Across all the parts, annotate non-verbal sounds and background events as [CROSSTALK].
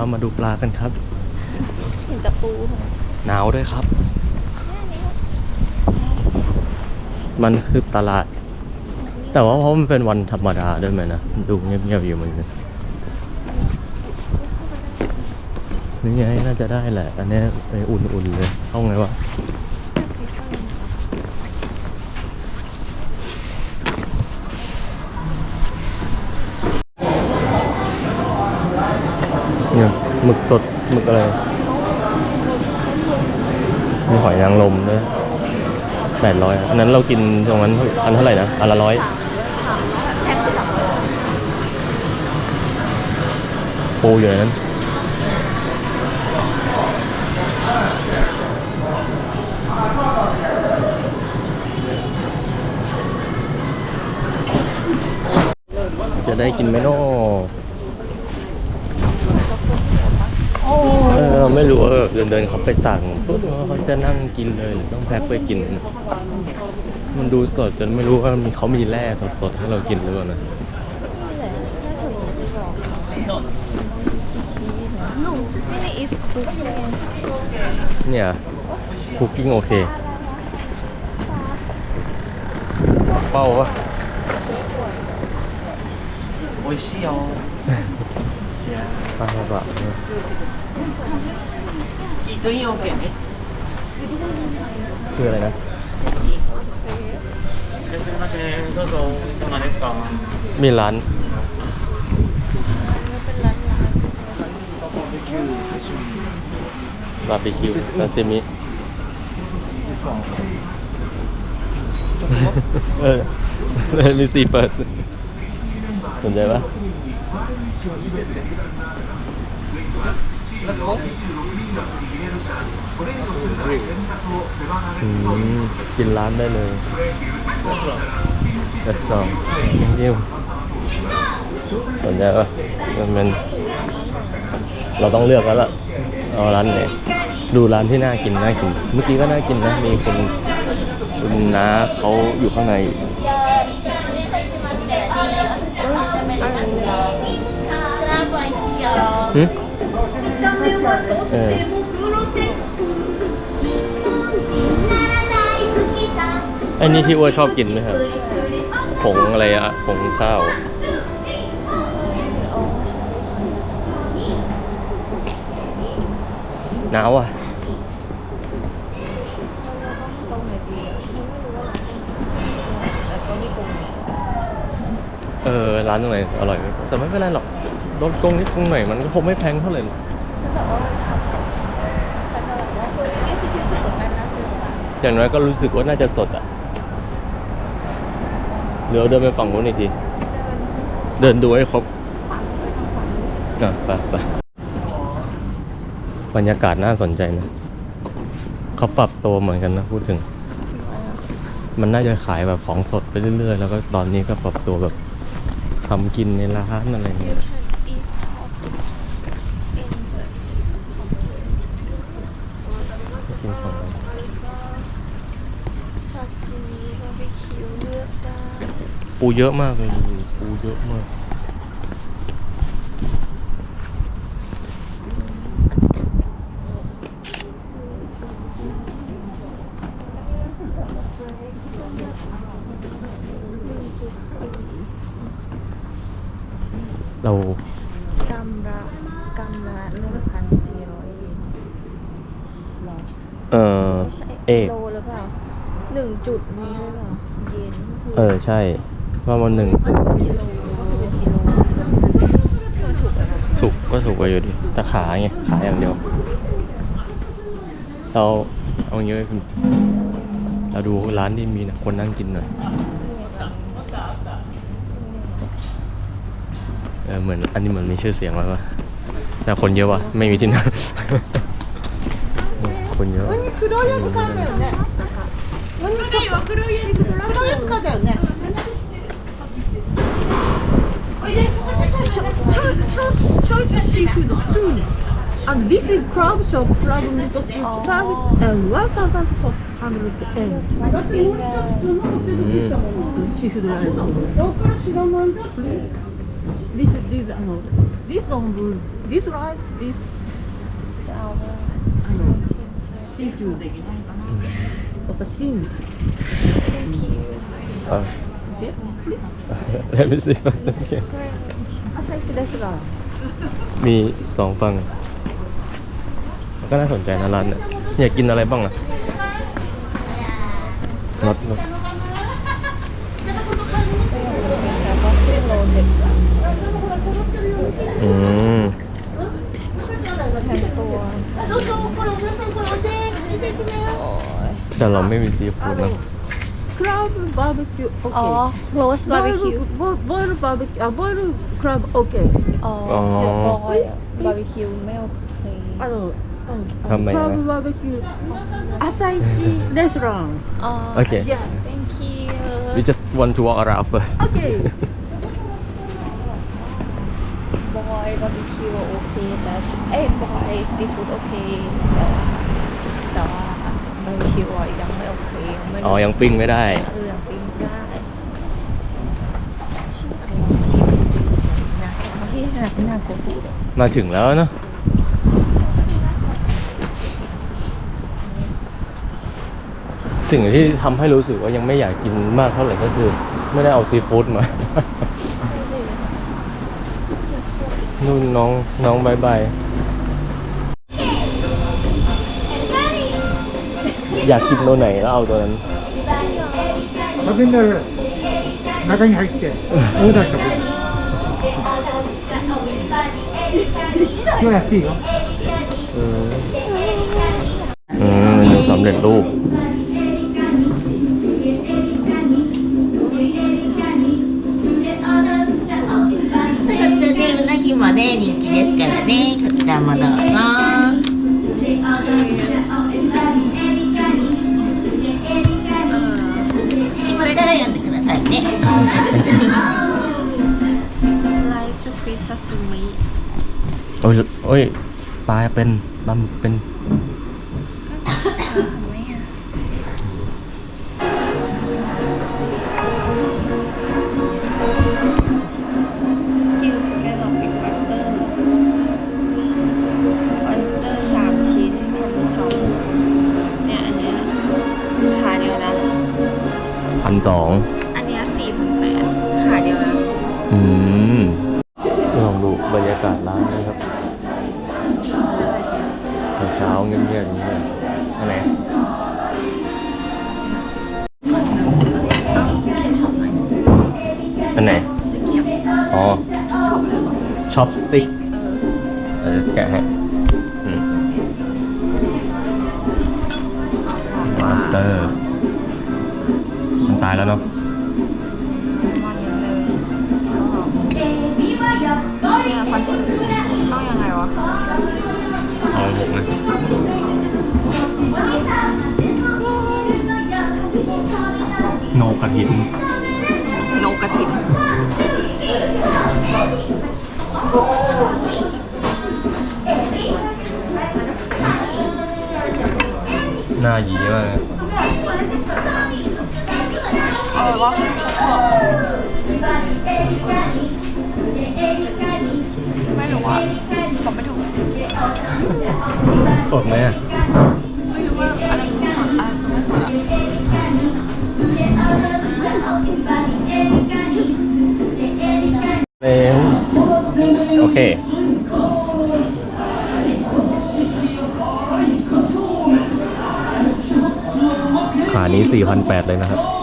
เกิดแต่เช้ามาดูปลากันครับเห็นแต่ปูค่ะหนาวด้วยครับ มันคือตลาด แต่ว่าเพราะมันเป็นวันธรรมดาด้วยไหมนะดูเงียบๆอยู่เหมือนกันนี่ไงน่าจะได้แหละ อันเนี้ยไปอุ่นๆเลยเข้าไงวะ หมึกสดหมึกอะไร มีหอยนางรมด้วยแปดร้อยอันนั้นเรากินตรงนั้นอันเท่าไหร่นะ อันละร้อยปูอยู่นั้นจะได้กินไหมโน่ เราไม่รู้ว่าแบบเดินเดินเขาไปสั่งปุ๊บเขาจะนั่งกินเลยต้องแพ็คไปกิน มันดูสดจนไม่รู้ว่ามีเขามีแร่สดๆให้เรากินหรือเปล่านะเนี่ยคุกกิ้งโอเคเป้าวะโอ้ยเชี่ยวป้าแบบ イートインオッケーね。 คืออะไรนะ いらっしゃいませ。どうぞいかがですか。 มีร้าน มันเป็นร้านร้าน บาร์บีคิวซาซิมิ เออมีซีเฟิร์สสนใจปะ Let's go。อืมกินร้านได้เลยรีสอร์ทเยี่ยมสนใจปะมันเราต้องเลือกแล้วล่ะเอาร้านไหนดูร้านที่น่ากินน่ากิน เมื่อกี้ก็น่ากินนะมีคุณคุณน้าเขาอยู่ข้างในหึ เออไอ้นี่ที่อ้ว่าชอบกินไหมครับ ผงอะไรอะผงข้าวหนาวอะเออร้านตรงไหนอร่อยไหมแต่ไม่เป็นไรหรอกรถกงนิดกงหน่อยมันก็คงไม่แพงเท่าไหร่หรอก อย่างน้อยก็รู้สึกว่าน่าจะสดอะเดี๋ยวเดินไปฝั่งนู้นอีกที เดินเดินดูให้ครบไปทางฝั่งนู้นอะไปไปบรรยากาศน่าสนใจนะ เขาปรับตัวเหมือนกันนะพูดถึง มันน่าจะขายแบบของสดไปเรื่อยๆ แล้วก็ตอนนี้ก็ปรับตัวแบบทำกินในร้านอะไรเงี้ย can eat hot in the houses กินของอะไร ซาซิมิบาร์บีคิวเลือกได้ ปูเยอะมากเลยปูเยอะมาก เรา กำละกำละหนึ่งพันสี่ร้อยเยนหรอ เออ ไม่ใช่ เอก กิโลหรือเปล่าหนึ่งจุดนี้หรือเปล่าเยนก็คือ เออ ใช่ ว่ามันหนึ่งกิโลก็คือเป็นกิโลมันถูกไปนะถูกก็ถูกกว่าอยู่ดีแต่ขาไงขาอย่างเดียว เราเอาอย่างงี้ไว้คุณเราดูร้านที่มีนะคนนั่งกินหน่อยเออเหมือนอันนี้เหมือนมีชื่อเสียงแล้ววะแต่คนเยอะวะไม่มีที่นั่งคนเยอะ Choice, choice seafood two. And this is crab shop, crab miso soup service, and one thousand four hundred yen. อืม Seafood rice. This, this, あの this don't rule. This rice, this จะเอาไหม I know seafood. Or sashimi. Thank you อะ Okay, please. Let me see โอเค Asahi desu มีสองฝั่งก็น่าสนใจนะร้านเนี่ยอยากกินอะไรบ้างอ่ะรสรส แต่ก็ขึ้นโลเด็ด อืม ทั้งตัว どうぞこれお野菜これおでん入れていきなよ แต่เราไม่มีซีฟู้ดนะ Crab barbecue. อ๋อ Okay. โรสบาร์บีคิว Boil, boil barbecue. Uh, boil crab. Okay. อ๋อ อ๋อ บอยบาร์บีคิวไม่โอเค I know. Um, How uh, many, crab right? barbecue. Asaichi restaurant. อ๋อ Okay. Yes. thank you we just want to walk around first Okay. [LAUGHS] บอยบาร์บีคิวโอเคแต่เอ้ยบอยซีฟู้ดโอเคแต่ว่า แต่ว่าบาร์บีคิวอะยังไม่โอเคยังไม่อ๋อ ยังปิ้งไม่ได้ เออยังปิ้งไม่ได้ชื่ออะไรนะที่น่าน่ากลัวพูดมาถึงแล้วเนอะสิ่งที่ทำให้รู้สึกว่ายังไม่อยากกินมากเท่าไหร่ก็คือ ไม่ได้เอาซีฟู้ดมา นู่นน้องน้องบายบาย อยากกินตัวไหนแล้วเอาตัวนั้น 食べんなら中に入ってオーダーしてくれ今日安いよ อืมอืมเมนูสำเร็จรูป こちらでうなぎもね人気ですからねこちらもどうぞ อันนี้ไลซ์สควีโอ้ยโอ้ยปลาเป็นปลามเป็น ถินโนกระถิ่นหน้าหยีมาก เอาเลยวะไม่รู้ว่าบอกไม่ถูก สดไหมอะ แล้วโอเค ขานี้4,800เลยนะครับ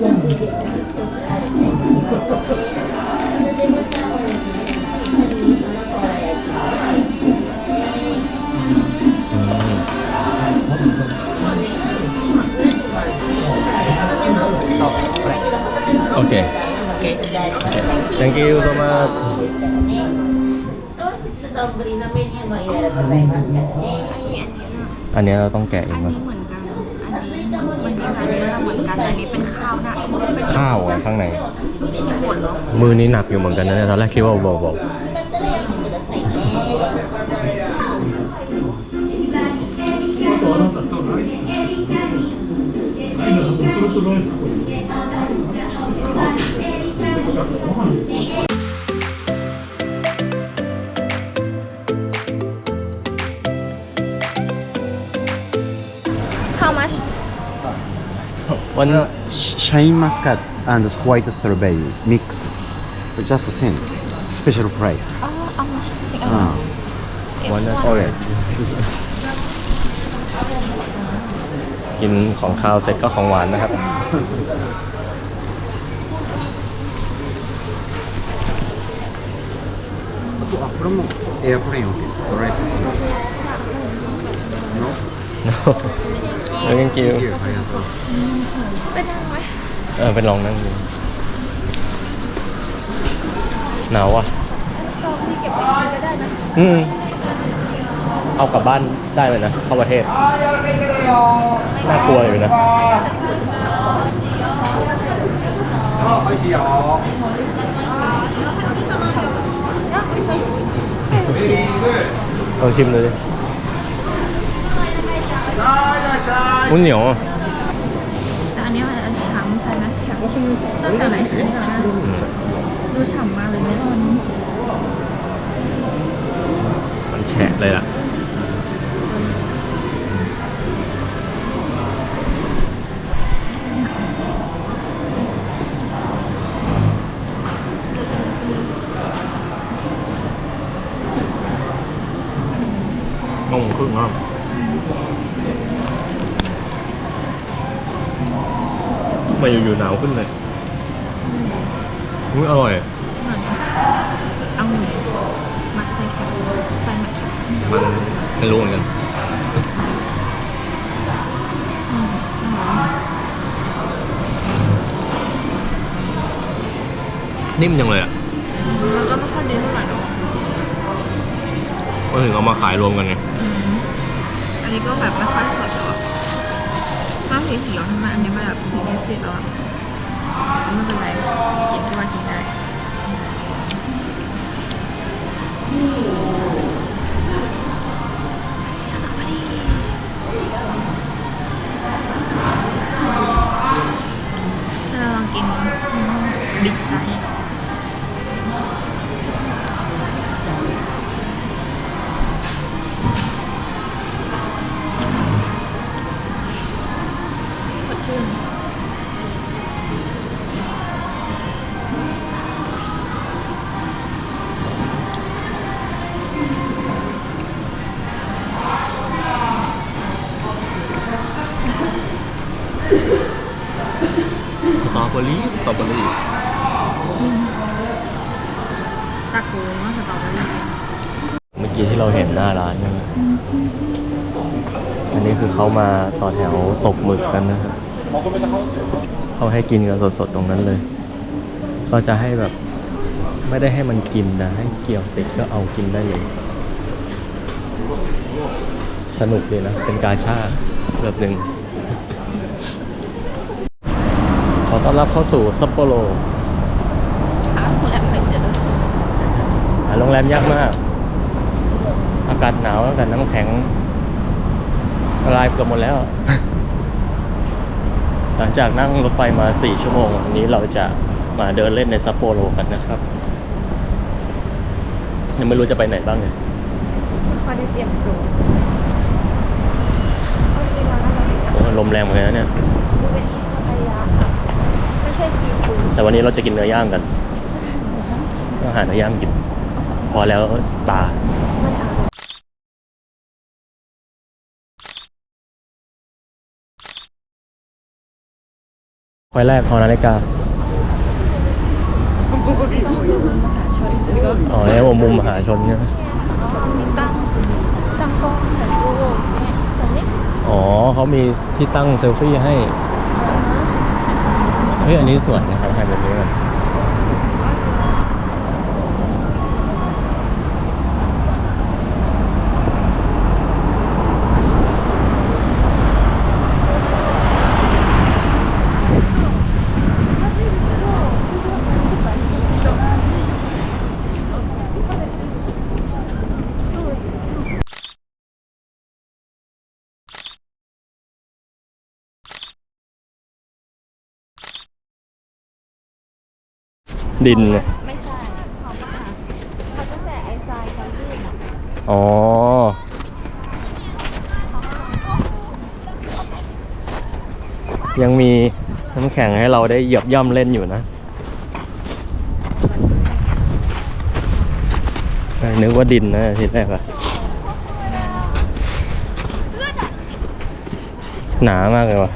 Okay. Okay. okay. Thank you so much. อันนี้เราต้องแกะเองป่ะาวหน้าเป็นข้าวอะข้างในที่ญี่ปุ่นเหรอมือนี้หนักอยู่เหมือนกันนะเนี่ยตอนแรกคิดว่าเบา วัน Shine muscat and white strawberry mix. Just the same. Special price. อ๋อเอามาเอามา Ah, It's One one alright. กินของข้าวเสร็จก็ของหวานนะครับ あこれもエアプレイン OK。ドライパス。No? Thank you เป็นยังไงเออเป็นลองนั่งดูหนาวอะซองที่เก็บไปกินก็ได้นะอืมเอากลับบ้านได้เลยนะเข้าประเทศน่ากลัวอยู่นะลองชิมเลยดิ ดิอุ้ยเหนียวอะแต่อันนี้มันอันช้ำใส่มัสแคปคือน่าจะไหนอันนี้ก่อนนะอืมดูฉ่ำมากเลยเมลอนมันแฉะเลยอะงงครึ่ง ครับมาอยู่ๆหนาวขึ้นเลยอุ้ยอร่อย เอาหมูมัดใส่แคปใส่มัดแคปมันไม่รู้เหมือนกันนิ่มจังเลยอะแล้วก็ไม่ค่อยเน้นเท่าไหร่หรอกก็ถึงเอามาขายรวมกันไงอั นนี้ก็แบบไม่ค่อยสดหรอกถ้าสีเขียวทำไมอันนี้มันแบบสีเขียวแล้วอะแต่ก็ไม่เป็นไรกินที่ว่ากินได้ มึกกันนะครับเขาให้กินกันสดๆตรงนั้นเลย ก็จะให้แบบไม่ได้ให้มันกินนะให้เกี่ยวติดก็เอากินได้เลย สนุกดีนะ เป็นกาชาดแบบหนึ่งขอต้อนรับเข้าสู่ซัปโปโรหาโรงแรมไม่เจอหาโรงแรมยากมาก อากาศหนาวอากาศน้ำแข็งละลายเกือบหมดแล้ว หลังจากนั่งรถไฟมา 4 ชั่วโมง วันนี้เราจะมาเดินเล่นในซัปโปโรกันนะครับยังไม่รู้จะไปไหนบ้างเลยไม่ค่อยได้เตรียมตัวเอาเวลาแล้วเราไปกลับโอ้รลมแรงเหมือนกันนะเนี่ยดูเป็นอิซากายะค่ะไม่ใช่ซีฟู้ดแต่วันนี้เราจะกินเนื้อย่างกันต้องหาเนื้อย่างกิน พอแล้วปลาไม่เอา ไฟแรกหอนาฬิกามหาชนนี่ก็อ๋อเนี่ยมุมมหาชนใช่ไหมมีตั้งตั้งกล้องถ่ายรูปเนี่ยตรงนี้อ๋อเขามีที่ตั้งเซลฟี่ให้ เฮ้ย อันนี้สวยนะครับถ่ายแบบนี้ กันดินไงไม่ใช่เขามาเขาตั้งแต่ไอทรายเขาลื่นอะอ๋อ ยังมีน้ำแข็งให้เราได้เหยียบย่ำเล่นอยู่นะเออนึกว่าดินนะทีแรกอะหนามากเลยวะ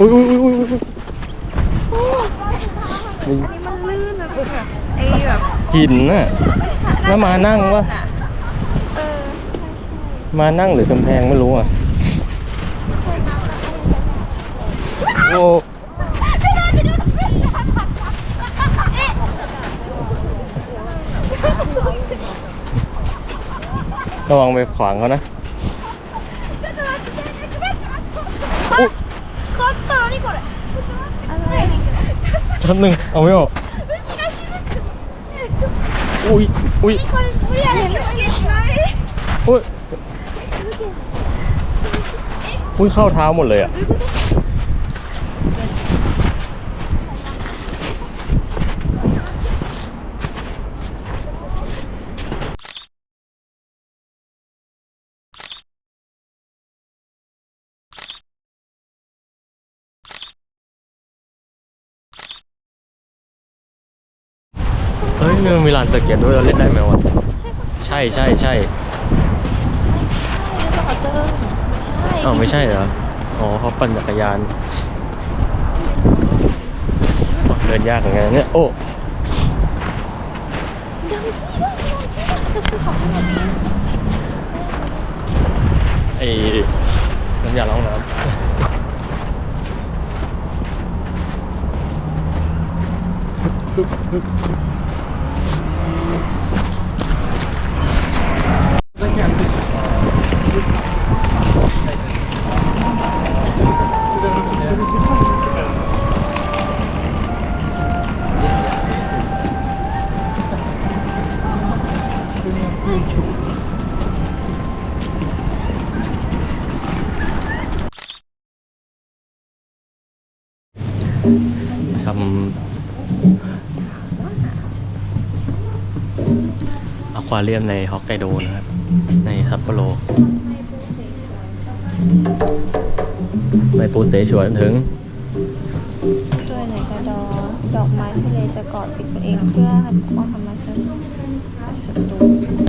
อุ้ยอุ้ยอุ้ยอุ้ยอุ๊ยนี่อันนี้มันลื่นแบบแบบไอแบบหินน่ะ ไม่ใช่แล้วมานั่งวะ เออมานั่งหรือกำแพงไม่รู้อะ โอ้ระวังไปขวางเขานะอุ๊ย อะไร แป๊บนึงเอาไม่ออกอุ้ยอุ้ยอุ้ยอุ้ยเข้าเท้าหมดเลยอะ มันมีลานสเก็ตด้วยเราเล่นได้ไหมวะใช่ใช่ใช่แล้วก็เจอไม่ใช่อ้าวไม่ใช่เหรออ๋อเขาปั่นจักรยานเดินยากเหมือนกันเนี่ยโอ้เดี๋ยวพี่ด้วยจะซื้อของให้แบบนี้ไอ้น้ำยาล้างน้ำ ควาเรียมในฮอกไกโดนะครับ ในซัปโปโรในปูเสฉวนถึงด้วยในกระดอดอกไม้ทะเลจะเกาะติดตัวเองเพื่อหันความธรรมชาติศัต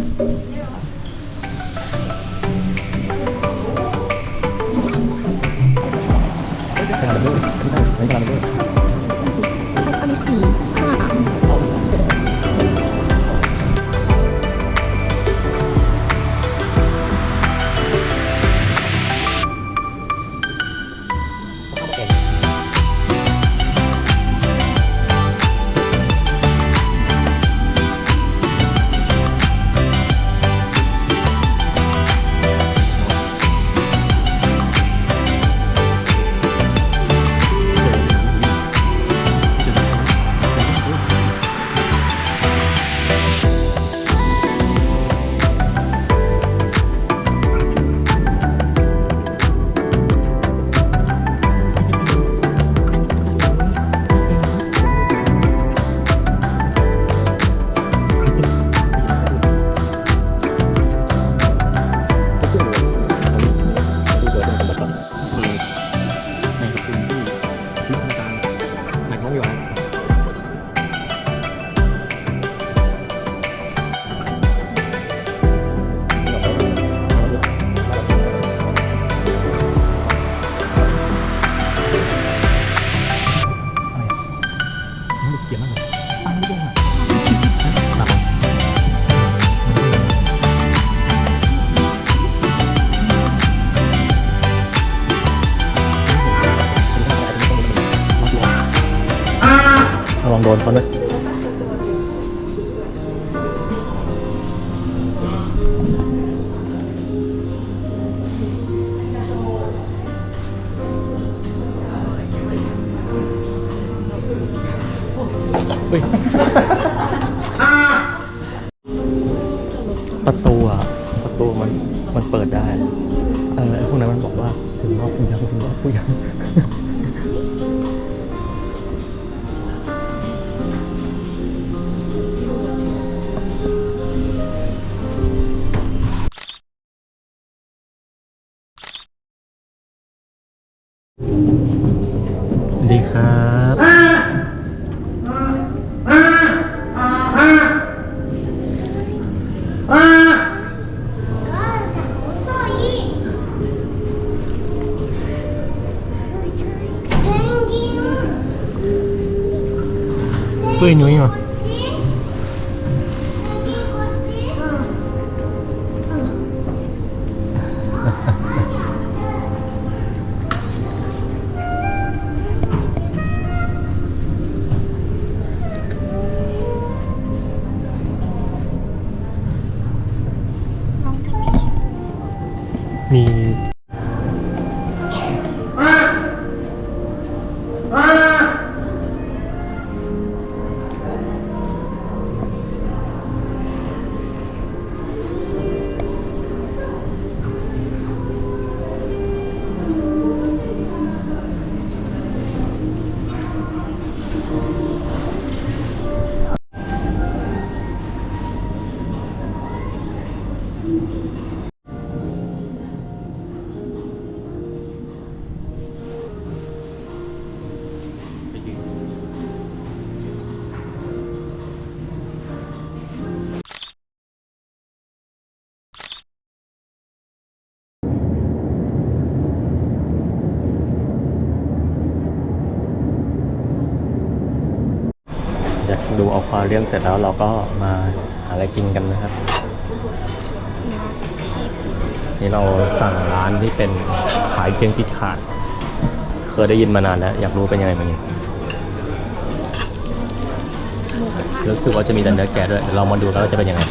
ลองโดนเขาด้วย ตุ้ยนุ้ย ดูเอาควาเรียมเสร็จแล้วเราก็มาหาอะไรกินกันนะครับ นี่เราสั่งร้านที่เป็นขายเกียงปิดขาด เคยได้ยินมานานแล้ว อยากรู้เป็นยังไงมั้งรู้สึกว่าจะมีแต่เนื้อแกะด้วยเดี๋ยวเรามาดูกันว่าจะเป็นยังไง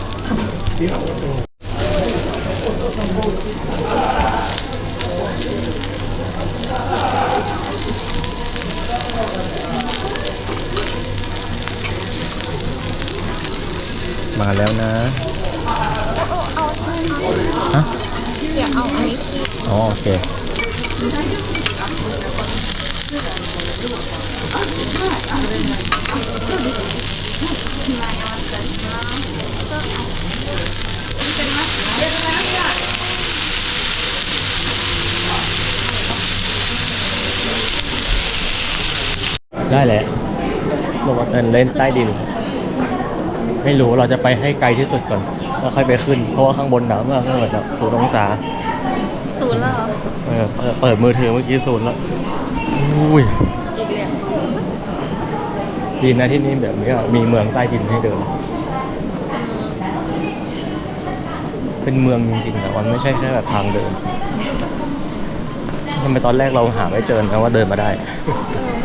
ได้แหละบอกว่าเดินเล่นใต้ดิน ไม่รู้เราจะไปให้ไกลที่สุดก่อนแล้วค่อยไปขึ้น เพราะว่าข้างบนหนาวมากเหมือนแบบศูนย์องศาศูนย์แล้วเหรอเออเปิดเปิดมือถือเมื่อกี้ศูนย์แล้วอุ้ยอีกแล้วดีนะที่นี่แบบนี้อะมีเมืองใต้ดินให้เดิน เป็นเมืองจริงๆแต่มันไม่ใช่แค่แบบทางเดินทำไมตอนแรกเราหาไม่เจอนะว่าเดินมาได้เออไม่